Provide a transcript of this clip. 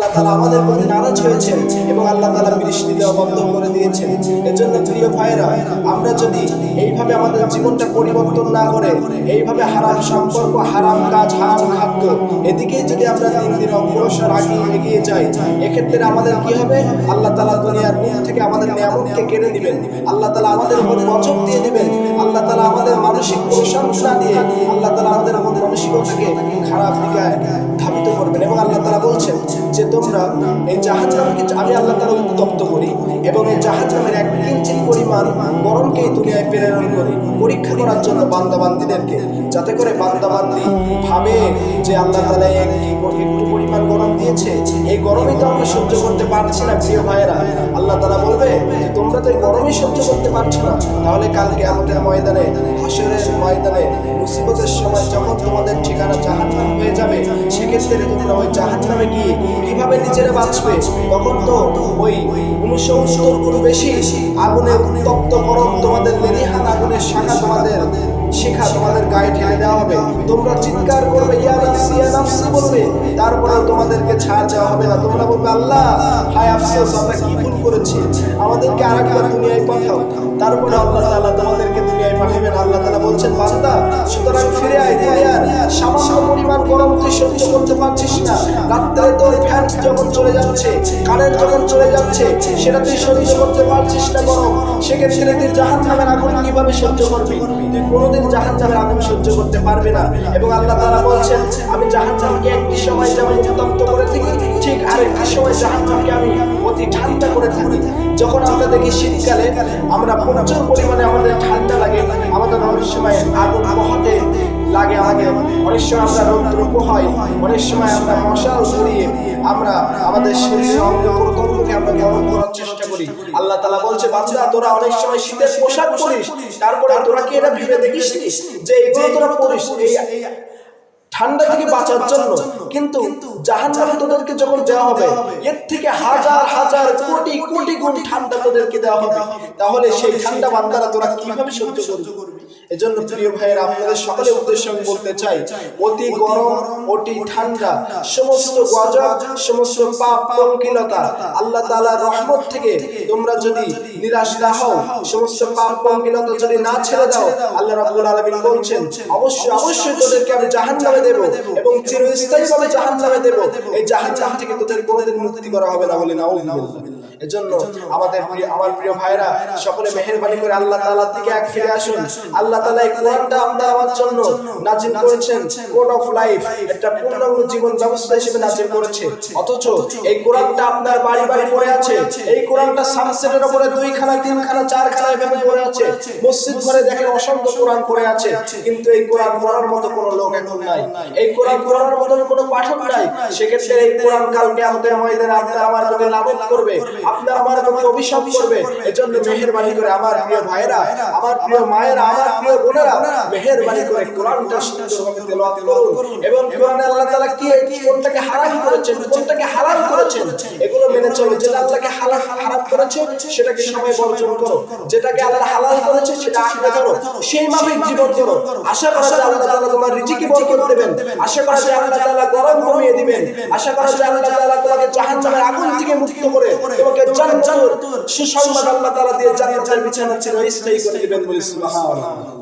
আল্লাহ তালা আমাদের প্রতি নারাজ হয়েছেন এবং আল্লাহ তালা বৃষ্টি দেওয়া বন্ধ করে দিয়েছেন। এজন্য প্রিয় ভাইরা আমরা যদি এইভাবে আমাদের জীবনটা পরিবর্তন না করে, এইভাবে হারাম সম্পর্ক, হারাম কাজ, হারাম খাদ্য এদিকেই যদি আমরা দিন দিন অগ্রসর আগে এগিয়ে যাই, এক্ষেত্রে আমাদের কি হবে? আল্লাহ তালা দুনিয়ার মুখ থেকে আমাদের নিয়ামতকে কেড়ে দিবেন আল্লাহ তালা আমাদের উপর বচন দিয়ে দিবেন আল্লাহ তালা আমাদের মানসিক প্রশংসা দিয়ে, আল্লাহ তালা আমাদের আমাদের মানসিকতাকে খারাপ দিকে বলছেন যে তোমরা এই জাহাজনামকে আমি আল্লাহ তালা উত্তপ্ত করি এবং এই জাহাজনামের এক কিঞ্চিত পরিমাণ গরমকে এই দুনিয়ায় প্রেরণ করি। পরীক্ষা করার জন্য বান্দাবান্দিদেরকে যাতে করে বান্দাবান্দি ভাবে যে আল্লাহ তালা এক একটু পরিমাণ গরম দিয়েছে। এই গরমই তো আমরা সহ্য করতে পারছি না, প্রিয় ভাইয়েরা। আল্লাহ তালা বলবে তোমরা তো এই গরমই সহ্য করতে পারছ না। তাহলে কালকে আমাদের ময়দানে, হাসরের ময়দানে, মুসিবতের সময় যখন তোমাদের ঠিকানা জাহান্নাম হয়ে যাবে, সেক্ষেত্রে তোমরা ওই জাহান্নামে গিয়ে কীভাবে নিজেরা বাঁচবে? তখন তো ওই উনসত্তর গুণ বেশি আগুনে উত্তপ্ত গরম তোমাদের লেলিহান আগুনের শাখা তোমাদের শিখা তোমাদের গায়ে ঠেলে দেওয়া হবে। তোমরা চিৎকার করবে বলবে। তারপরে তোমাদেরকে ছাড় দেওয়া হবে না। তোমরা বলবে, আল্লাহ, হায় আফসোস, আমরা কি ভুল করেছি? আমাদেরকে আরেকবার দুনিয়ায় পাঠাও। তারপরে আল্লাহ তাআলা তোমাদেরকে আল্লাহ তাআলা বলছেন, বান্দা, সুতরাং ফিরে আয় দুনিয়ার সামান্য পরিমাণ গরম তুই সহ্য করতে পারছিস না। রাত্রে তোর ফ্যান যখন চলে যাচ্ছে, কারেন্ট যখন চলে যাচ্ছে, সেটা তুই সহ্য করতে পারছিস না গরম। সেক্ষেত্রে তুই জাহান নামের আগুন কীভাবে সহ্য করবি? তুই কোনোদিন জাহান নামের আগুন সহ্য করতে পারবি না। এবং আল্লাহ তাআলা বলছেন, আমি জাহান নামকে একটি সময় যেমন উত্তপ্ত করে থাকি, ঠিক আরেকটি সময় জাহান নামকে আমি অতি ঠান্ডা করে থাকি। যখন আমরা দেখি শীতকালে, আমরা প্রচুর পরিমাণে আমাদের ঠান্ডা লাগে, আমাদের অনেক সময় আগুন পোহাতে লাগে আমাদের। অনেক সময় আমরা রৌদ্র পোহাই অনেক সময় আমরা মশাল সরিয়ে আমরা আমাদের শরীরের আমরা গরম করার চেষ্টা করি। আল্লাহ তালা বলছে বাচ্চা তোরা অনেক সময় শীতের পোশাক পরিস, তারপরে তোরা কি এটা ভেবে দেখিস যে এগুলো তোরা পরিস ঠান্ডা থেকে বাঁচার জন্য। কিন্তু জাহান নামে তোদেরকে যখন দেওয়া হবে, এর থেকে হাজার হাজার কোটি কোটি গুণ ঠান্ডা তোদেরকে দেওয়া হবে। তাহলে সেই ঠান্ডা বান্দারা তোরা কীভাবে সহ্য করবে? এজন্য প্রিয় ভাইয়ের, আপনাদের সকলের উদ্দেশ্য আমি বলতে চাই, অতি গরম, অতি ঠান্ডা, সমস্ত গজব, সমস্ত পাপ পঙ্কিলতা আল্লাহ তাআলার রহমত থেকে তোমরা যদি নিরাশ না হও, সমস্ত পাপ পঙ্কিলতা যদি না ছেড়ে দাও, আল্লাহ রাব্বুল আলামিন বলছেন, অবশ্যই অবশ্যই তোদেরকে আমি জাহান্নামে দেব এবং চিরস্থায়ীভাবে জাহান্নামে দেব। এই জাহান্নাম থেকে তোদের কোনোদিন মুক্তি করা হবে না বলে নাউজুবিল্লাহ এজন্য আমাদের আমার প্রিয় ভাইরা সকলে মেহেরবানি করে আল্লাহ তাআলার দিকে এক ফিরে আসুন। আল্লাহ তাআলা এই কোরআনটা আপনার আমার জন্য নাজিল করেছেন কোড অফ লাইফ। একটা পূর্ণাঙ্গ জীবন ব্যবস্থা হিসেবে নাজিল করেছে। অথচ এই কোরআনটা আপনার বাড়ি বাড়ি পড়ে আছে। এই কোরআনটা সানসেটের উপরে দুইখানা তিনখানা চারখানা এভাবে পড়ে আছে। মসজিদ ঘরে দেখেন অসংখ্য কোরআন পড়ে আছে। কিন্তু এই কোরআন পড়ার মতো কোনো লোক এখন নাই। এই কোরআন পড়ার মতো কোনো পাঠক নাই। সেক্ষেত্রে এই কোরআন কালকে আমাদের ময়দানে আপনার আমার প্রতি লাভত করবে আপনার আমার প্রতি অভিশাপ করবে। এজন্য মেহেরবানি করে আমার প্রিয় ভাইরা আমার প্রিয় মায়েরা, আমার প্রিয় বোনেরা, মেহেরবানি করে কোরআনটা সুন্দরভাবে তেলাওয়াত করুন। এবং কোরআনে আল্লাহ তাআলা কি কোনটাকে হারাম করেছেন কোনটাকে হারাম করেছেন, এগুলো মেনে চলো যেটা আল্লাহকে হালাল হারাম করেছে সেটাকে সময় বর্জন করো। যেটাকে আল্লাহ হালাল করেছে সেটা আঁকড়ে ধরো সেই মাফিক জীবন করো। আশা করা আল্লাহ তাআলা তোমার রিজিকে বরকত দেবেন। আশা করা আল্লাহ তাআলা গরম কমিয়ে দিবেন। আশা করা আল্লাহ তাআলা তোমাকে জাহান্নামের আগুন থেকে মুক্ত করে তোমাকে জান্নাতুর সুসংবাদ আল্লাহ তাআলা দিয়ে জান্নাতের বিছানা ছিল স্থায়ী করে দিবেন বলে সুবহানাল্লাহ।